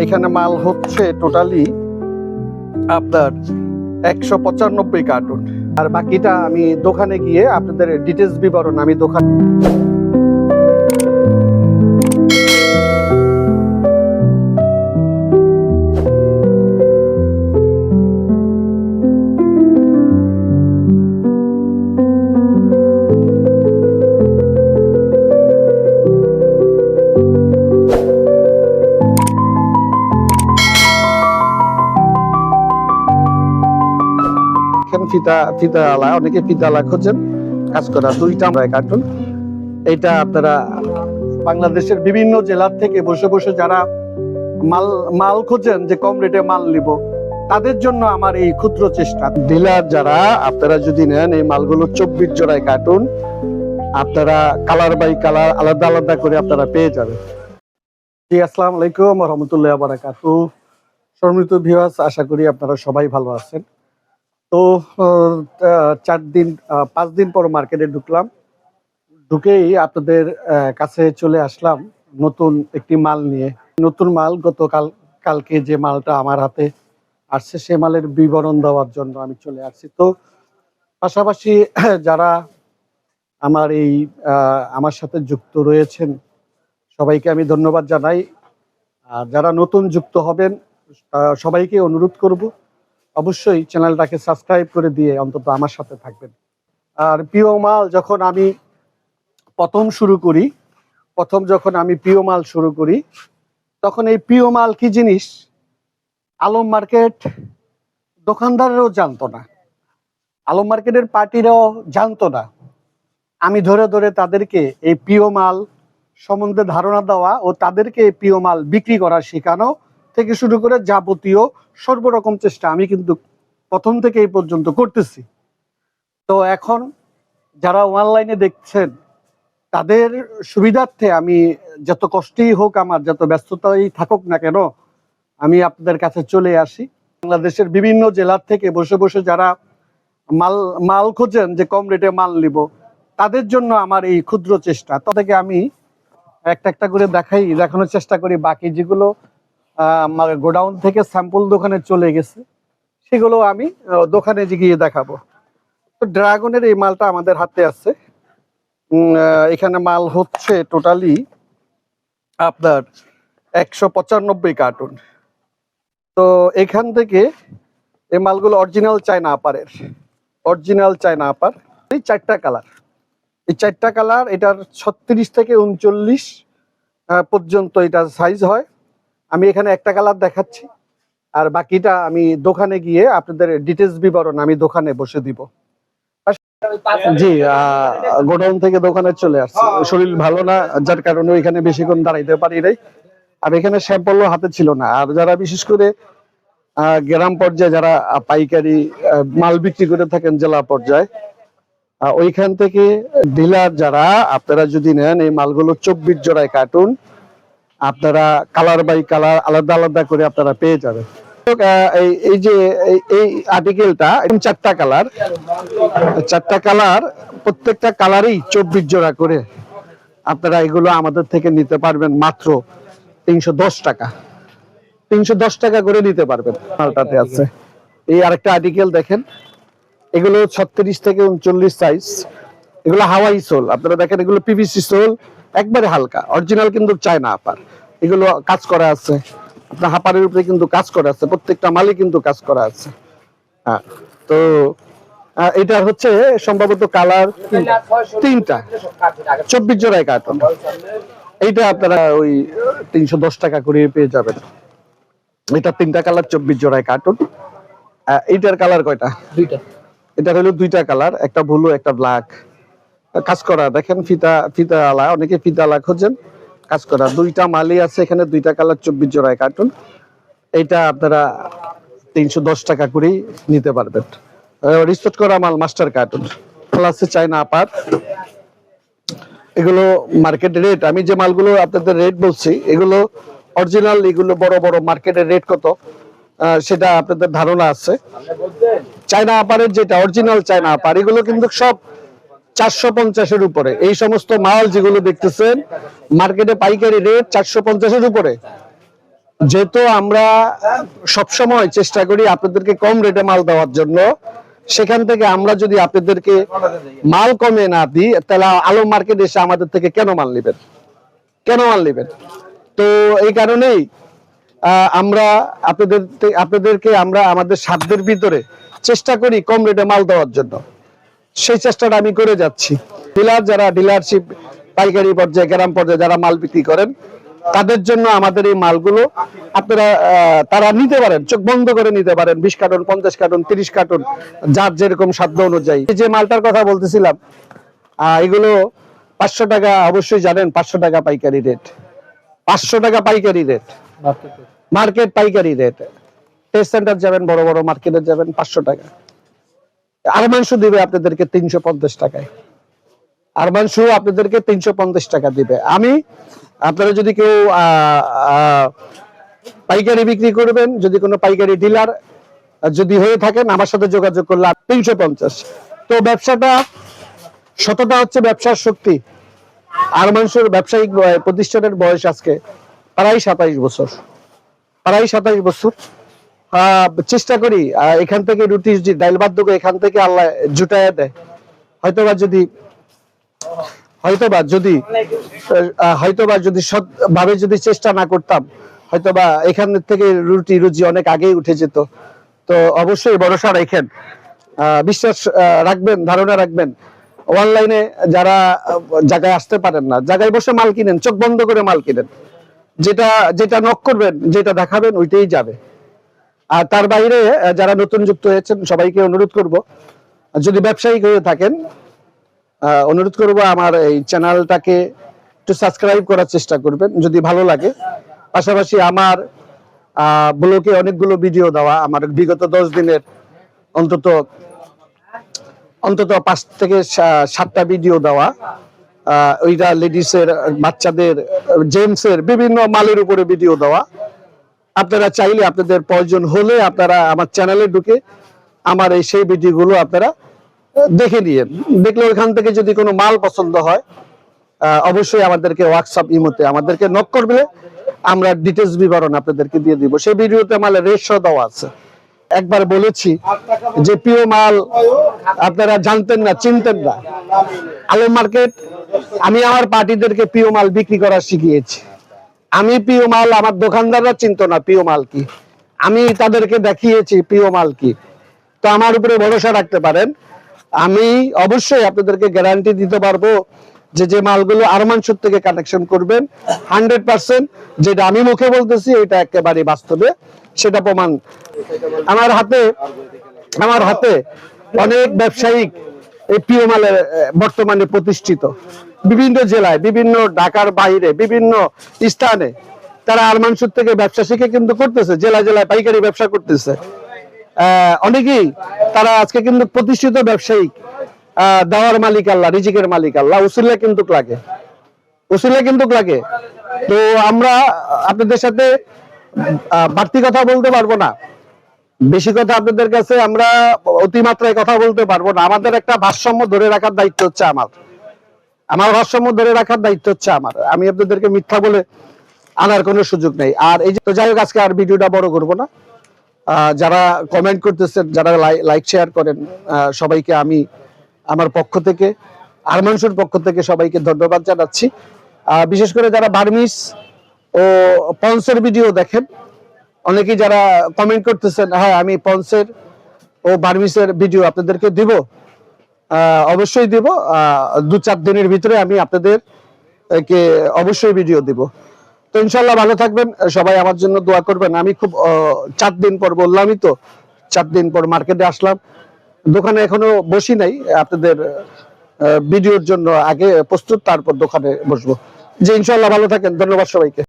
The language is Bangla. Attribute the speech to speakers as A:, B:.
A: এখানে মাল হচ্ছে টোটালি আপনার একশো পঁচানব্বই কার্টুন আর বাকিটা আমি দোকানে গিয়ে আপনাদের ডিটেলস বিবরণ আমি দোকান দেখেন ফিতা ফিতা আলা, অনেকে ফিতা আলা খোঁজেন। কাজ করা দুইটা আমরা কার্টুন। এটা আপনারা বাংলাদেশের বিভিন্ন জেলার থেকে বসে বসে যারা মাল মাল খোঁজেন যে কম রেটে মাল নিব, তাদের জন্য আমার এই ক্ষুদ্র চেষ্টা। ডিলার যারা, আপনারা যদি নেন এই মালগুলো চব্বিশ জোড়ায় কার্টুন, আপনারা কালার বাই কালার আলাদা আলাদা করে আপনারা পেয়ে যাবেন। জি, আসসালামু আলাইকুম রহমতুল্লাহ বারাকাতু সম্মিলিত ভিউয়ার্স আশা করি আপনারা সবাই ভালো আছেন। তো চার দিন পাঁচ দিন পর মার্কেটে ঢুকলাম। ঢুকেই আপনাদের কাছে চলে আসলাম নতুন একটি মাল নিয়ে। নতুন মাল গতকাল, কালকে যে মালটা আমার হাতে আসছে, সে মালের বিবরণ দেওয়ার জন্য আমি চলে আসছি। তো, পাশাপাশি, যারা আমার এই আমার সাথে যুক্ত রয়েছেন, সবাইকে আমি ধন্যবাদ জানাই। আর যারা নতুন যুক্ত হবেন সবাইকে অনুরোধ করব অবশ্যই চ্যানেলটাকে সাবস্ক্রাইব করে দিয়ে অন্তত আমার সাথে থাকবেন। আর প্রিয় মাল যখন আমি প্রথম শুরু করি, প্রথম যখন আমি প্রিয় মাল শুরু করি, তখন এই প্রিয় মাল কি জিনিস? আলম মার্কেট দোকানদারেরও জানতো না। আলম মার্কেটের পার্টিরাও জানতো না। আমি ধরে ধরে তাদেরকে এই প্রিয় মাল সম্বন্ধে ধারণা দেওয়া ও তাদেরকে প্রিয় মাল বিক্রি করা শেখানো থেকে শুরু করে যাবতীয় সর্বরকম চেষ্টা আমি কিন্তু প্রথম থেকে এই পর্যন্ত করতেছি। তো এখন যারা অনলাইনে দেখছেন, তাদের সুবিধার্থে আমি যত কষ্টই হোক আমার, যত ব্যস্ততাই থাকুক না কেন, আমি আপনাদের কাছে চলে আসি। বাংলাদেশের বিভিন্ন জেলার থেকে বসে বসে যারা মাল মাল খোঁজেন যে কম রেটে মাল নিব, তাদের জন্য আমার এই ক্ষুদ্র চেষ্টা। তো থেকে আমি একটা একটা করে দেখাই, দেখানোর চেষ্টা করি। বাকি যেগুলো আমার গোডাউন থেকে স্যাম্পল দোকানে চলে গেছে। সেগুলো আমি দোকানে গিয়ে দেখাবো। তো ড্রাগনের এই মালটা আমাদের হাতে আছে। এখানে মাল হচ্ছে টোটালি আপনার একশো পঁচানব্বই কার্টুন। তো এখান থেকে এই মালগুলো অরিজিনাল চায়না আপারের অরিজিনাল চায়না আপার এই চারটা কালার এই চারটা কালার এটার ছত্রিশ থেকে উনচল্লিশ পর্যন্ত এটা সাইজ হয়। আমি এখানে একটা কালার দেখাচ্ছি, আর বাকিটা আমি দোকানে গিয়ে আপনাদের ডিটেলস বিবরণ আমি দোকানে বসে দিব। জি গোডাউন থেকে দোকানে চলে আসছে। শরীর ভালো না, যার কারণে এখানে বেশিক্ষণ দাঁড়াইতে পারি নাই। আর এখানে স্যাম্পলও হাতে ছিল না। আর যারা বিশেষ করে গ্রাম পর্যায়ে যারা পাইকারি মাল বিক্রি করে থাকেন জেলা পর্যায়ে ওইখান থেকে ডিলার যারা, আপনারা যদি নেন, এই মালগুলো চব্বিশ জোড়ায় কার্টুন আপনারা কালার বাই কালার আলাদা আলাদা করে আপনারা পেয়ে যাবেন। এই যে, এই- আর্টিকেলটা চারটা কালার চারটা কালার প্রত্যেকটা কালারই চব্বিশ জোড়া করে আপনারা এগুলো আমাদের থেকে নিতে পারবেন মাত্র তিনশো দশ টাকা। তিনশো দশ টাকা করে নিতে পারবেন মালটাতে আছে। এই আরেকটা আর্টিকেল দেখেন, এগুলো ছত্রিশ থেকে উনচল্লিশ সাইজ এগুলো হাওয়াই সোল, আপনারা দেখেন এগুলো পিভিসি সোল একবারে হালকা। অরিজিনাল কিন্তু চায় না আপার এগুলো কাজ করা আছে। আপনার হাপারের উপরে কিন্তু কাজ করা আছে। প্রত্যেকটা মালই কিন্তু কাজ করা আছে। হ্যাঁ তো এটা হচ্ছে সম্ভবত কালার তিনটা। চব্বিশ জোড়ায় কার্টন। এইটা আপনারা ওই তিনশো দশ টাকা করে পেয়ে যাবেন। এটা তিনটা কালার চব্বিশ জোড়ায় কার্টুন। এইটার কালার কয়টা?
B: দুইটা।
A: এটা হলো দুইটা কালার একটা ব্লু একটা ব্ল্যাক। কাজ করা, দেখেন ফিতা ফিতা আলা অনেকে ফিতা আলা খোঁজেন, কাজ করা। দুইটা মালি আছে এখানে, দুইটা কালার, চব্বিশ জোড়ায় কার্টুন। এটা আপনারা তিনশো দশ টাকা করেই নিতে পারবেন। করা মাল মাস্টার কার্টুন প্লাসে আপার। এগুলো মার্কেট রেট আমি যে মালগুলো আপনাদের রেট বলছি, এগুলো অরিজিনাল এগুলো বড় বড় মার্কেটের রেট কত? সেটা আপনাদের ধারণা আছে। চায়না আপারের যেটা অরিজিনাল চায়না আপার, এগুলো কিন্তু সব চারশো পঞ্চাশের উপরে। এই সমস্ত মাল যেগুলো দেখতেছেন, মার্কেটে পাইকারি রেট চারশো পঞ্চাশের উপরে। যেহেতু আমরা সবসময় চেষ্টা করি আপনাদেরকে কম রেটে মাল দেওয়ার জন্য, সেখান থেকে আমরা যদি আপনাদেরকে মাল কমে না দিই, তাহলে আলো মার্কেট এসে আমাদের থেকে কেন মাল নেবেন? কেন মাল নেবেন? তো এই কারণেই আমরা আপনাদের আপনাদেরকে আমরা আমাদের সাধ্যের ভিতরে চেষ্টা করি কম রেটে মাল দেওয়ার জন্য। সেই চেষ্টাটা আমি করে যাচ্ছি। ডিলার যারা ডিলারশিপ পাইকারি পর্যায়ে গ্রাম পর্যায়ে যারা মাল বিক্রি করেন তাদের জন্য আমাদের এই মালগুলো আপনারা আহ, তারা নিতে পারেন চোখ বন্ধ করে নিতে পারেন বিশ কার্টন পঞ্চাশ কার্টন তিরিশ কার্টন যার যেরকম সাধ্য অনুযায়ী। যে মালটার কথা বলতেছিলাম এগুলো পাঁচশো টাকা অবশ্যই জানেন পাঁচশো টাকা পাইকারি রেট পাঁচশো টাকা পাইকারি রেট মার্কেট পাইকারি রেট টেস্ট সেন্টার যাবেন বড় বড় মার্কেটে যাবেন পাঁচশো টাকা। আর মাংস দিবে আপনাদেরকে তিনশো পঞ্চাশ টাকায়। আর মাংস আপনাদেরকে তিনশো পঞ্চাশ টাকা দিবে। আমি, আপনারা যদি কেউ পাইকারি বিক্রি করবেন, যদি কোনো পাইকারি ডিলার যদি হয়ে থাকেন, আমার সাথে যোগাযোগ করলে তিনশো পঞ্চাশ। তো ব্যবসাটা, শতটা হচ্ছে ব্যবসার শক্তি। আর মানুষের ব্যবসায়িক প্রতিষ্ঠানের বয়স আজকে প্রায় সাতাইশ বছর। প্রায় সাতাইশ বছর। চেষ্টা করি এখান থেকে রুটি ডাইল বাদ দেবো এখান থেকে আল্লাহ জুটাইয়া দেয়। হয়তোবা যদি হয়তোবা যদি হয়তোবা যদি সৎভাবে যদি চেষ্টা না করতাম, হয়তোবা এখান থেকে রুটি রুজি অনেক আগেই উঠে যেত। তো অবশ্যই ভরসা রাখেন। বিশ্বাস রাখবেন, ধারণা রাখবেন। অনলাইনে যারা জায়গায় আসতে পারেন না, জায়গায় বসে মাল কিনেন, চোখ বন্ধ করে মাল কিনেন। যেটা যেটা নক করবেন, যেটা দেখাবেন, ওইটাই যাবে। আর তার বাইরে যারা নতুন যুক্ত হয়েছেন, সবাইকে অনুরোধ করব, যদি ব্যবসায়িক হয়ে থাকেন অনুরোধ করব আমার এই চ্যানেলটাকে একটু সাবস্ক্রাইব করার চেষ্টা করবেন, যদি ভালো লাগে। পাশাপাশি আমার ব্লগে অনেকগুলো ভিডিও দেওয়া, আমার বিগত দশ দিনের অন্তত অন্তত পাঁচ থেকে সাতটা ভিডিও দেওয়া ওইটা লেডিসের, বাচ্চাদের, জেন্টসের বিভিন্ন মালের উপরে ভিডিও দেওয়া আপনারা চাইলে আপনাদের প্রয়োজন হলে আপনারা আমার চ্যানেলে ঢুকে আমার এই সেই ভিডিওগুলো আপনারা দেখে নিয়েন দেখলে ওইখান থেকে যদি কোনো মাল পছন্দ হয় অবশ্যই আমাদেরকে হোয়াটসঅ্যাপ ইমোতে আমাদেরকে নক করবে। আমরা ডিটেলস বিবরণ আপনাদেরকে দিয়ে দিব। সেই ভিডিওতে মালের রেশো দেওয়া আছে। একবার বলেছি যে প্রিয় মাল আপনারা জানতেন না, চিনতেন না। আলো মার্কেট, আমি আমার পার্টিদেরকে প্রিয় মাল বিক্রি করা শিখিয়েছি। আমি প্রিয় মাল, আমার দোকানদাররা চিনতো না প্রিয় মাল কি। আমি তাদেরকে দেখিয়েছি প্রিয় মাল কি। তো আমার উপরে ভরসা রাখতে পারেন। আমি অবশ্যই আপনাদেরকে গ্যারান্টি দিতে পারব যে যে মালগুলো আরমানসুর থেকে কানেকশন করবেন হান্ড্রেড পার্সেন্ট যেটা আমি মুখে বলতেছি, এটা একেবারে বাস্তবে, সেটা প্রমাণ। আমার হাতে আমার হাতে অনেক ব্যবসায়িক এই প্রিয় মালের বর্তমানে প্রতিষ্ঠিত। বিভিন্ন জেলায়, বিভিন্ন ঢাকার বাইরে, বিভিন্ন স্থানে তারা আরমানসুর থেকে ব্যবসা শিখে কিন্তু করতেছে, জেলা জেলায় পাইকারি ব্যবসা করতেছে। অনেকেই তারা আজকে কিন্তু প্রতিষ্ঠিত ব্যবসায়িক দেওয়ার মালিক আল্লাহ, রিজিকের মালিক আল্লাহ উসিল্লা কিন্তু লাগে। উসিল্লা কিন্তু লাগে। তো আমরা আপনাদের সাথে বাড়তি কথা বলতে পারব না। বেশি কথা আপনাদের কাছে আমরা অতিমাত্রায় কথা বলতে পারব না। আমাদের একটা ভারসাম্য ধরে রাখার দায়িত্ব হচ্ছে আমার। আমার ভারসাম্য ধরে রাখার দায়িত্ব হচ্ছে আমার। আমি আপনাদেরকে মিথ্যা বলে আনার কোনো সুযোগ নেই। আর এই যে, তো যাই হোক, আজকে আর ভিডিওটা বড় করব না। যারা কমেন্ট করতেছেন, যারা লাইক শেয়ার করেন সবাইকে আমি, আমার পক্ষ থেকে আরমানসুর পক্ষ থেকে সবাইকে ধন্যবাদ জানাচ্ছি। বিশেষ করে যারা বার্মিস ও পন্সের ভিডিও দেখেন, অনেকেই যারা কমেন্ট করতেছেন হ্যাঁ আমি পন্সের ও বার্মিসের ভিডিও আপনাদেরকে দিব। অবশ্যই দিব। দু চার দিনের ভিতরে আমি আপনাদের কে অবশ্যই ভিডিও দিব। তো ইনশাল্লাহ ভালো থাকবেন, সবাই আমার জন্য দোয়া করবেন। আমি খুব চার দিন পর বললামই তো, চার দিন পর মার্কেটে আসলাম। দোকানে এখনও বসি নাই, আপনাদের ভিডিওর জন্য আগে প্রস্তুত, তারপর দোকানে বসবো। যে ইনশাল্লাহ ভালো থাকেন, ধন্যবাদ সবাইকে।